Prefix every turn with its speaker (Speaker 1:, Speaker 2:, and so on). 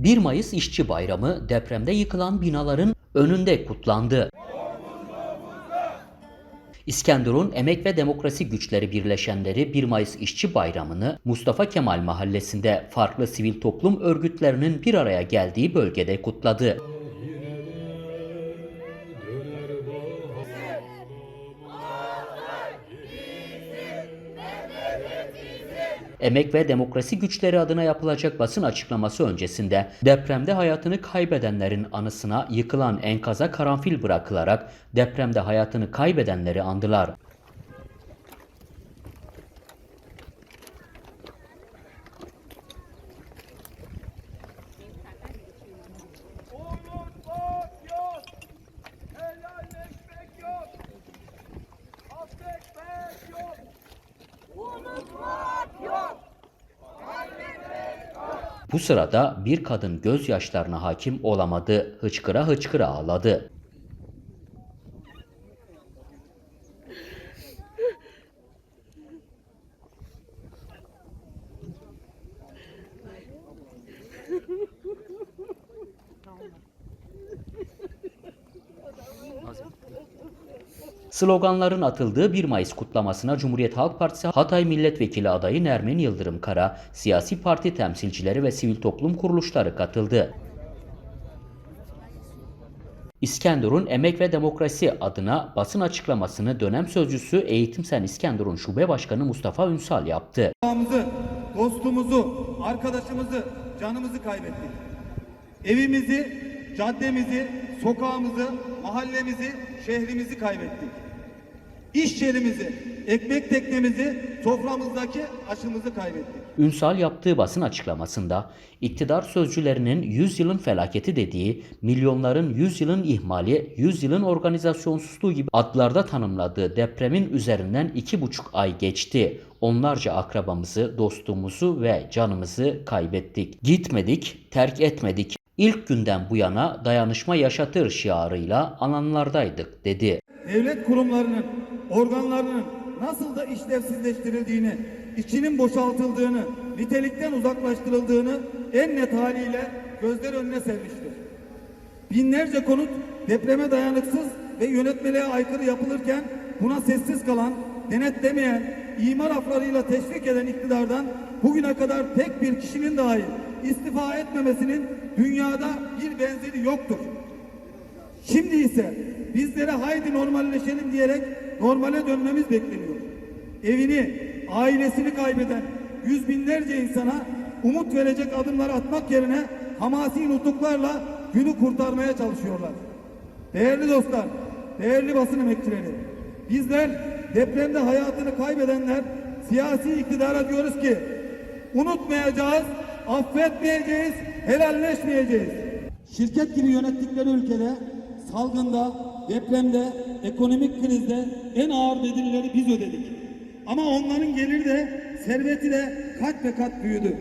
Speaker 1: 1 Mayıs İşçi Bayramı depremde yıkılan binaların önünde kutlandı. İskenderun Emek ve Demokrasi Güçleri Birleşenleri 1 Mayıs İşçi Bayramı'nı Mustafa Kemal Mahallesi'nde farklı sivil toplum örgütlerinin bir araya geldiği bölgede kutladı. Emek ve Demokrasi Güçleri adına yapılacak basın açıklaması öncesinde depremde hayatını kaybedenlerin anısına yıkılan enkaza karanfil bırakılarak depremde hayatını kaybedenleri andılar.
Speaker 2: Unutmak
Speaker 1: Bu sırada bir kadın gözyaşlarına hakim olamadı, hıçkıra hıçkıra ağladı. Sloganların atıldığı 1 Mayıs kutlamasına Cumhuriyet Halk Partisi Hatay Milletvekili adayı Nermin Yıldırım Kara, siyasi parti temsilcileri ve sivil toplum kuruluşları katıldı. İskenderun Emek ve Demokrasi adına basın açıklamasını dönem sözcüsü Eğitim Sen İskenderun Şube Başkanı Mustafa Ünsal yaptı.
Speaker 3: Dostumuzu, arkadaşımızı, canımızı kaybettik. Evimizi, caddemizi, sokağımızı, mahallemizi, şehrimizi kaybettik. İş yerimizi, ekmek teknemizi, soframızdaki aşımızı kaybettik.
Speaker 1: Ünsal yaptığı basın açıklamasında iktidar sözcülerinin 100 yılın felaketi dediği, milyonların 100 yılın ihmali, 100 yılın organizasyonsuzluğu gibi adlarda tanımladığı depremin üzerinden 2,5 ay geçti. Onlarca akrabamızı, dostumuzu ve canımızı kaybettik. Gitmedik, terk etmedik. İlk günden bu yana dayanışma yaşatır şiarıyla alanlardaydık dedi.
Speaker 3: Devlet kurumlarının, organlarının nasıl da işlevsizleştirildiğini, içinin boşaltıldığını, nitelikten uzaklaştırıldığını en net haliyle gözler önüne sermiştir. Binlerce konut depreme dayanıksız ve yönetmeliğe aykırı yapılırken buna sessiz kalan, denetlemeyen, imar aflarıyla teşvik eden iktidardan bugüne kadar tek bir kişinin dahi istifa etmemesinin dünyada bir benzeri yoktur. Şimdi ise bizlere haydi normalleşelim diyerek normale dönmemiz bekleniyor. Evini, ailesini kaybeden yüz binlerce insana umut verecek adımlar atmak yerine hamasi nutuklarla günü kurtarmaya çalışıyorlar. Değerli dostlar, değerli basın emekçileri, bizler depremde hayatını kaybedenler siyasi iktidara diyoruz ki unutmayacağız, affetmeyeceğiz, helalleşmeyeceğiz. Şirket gibi yönettikleri ülkede salgında, depremde, ekonomik krizde en ağır bedelileri biz ödedik. Ama onların geliri de, serveti de kat ve kat büyüdü.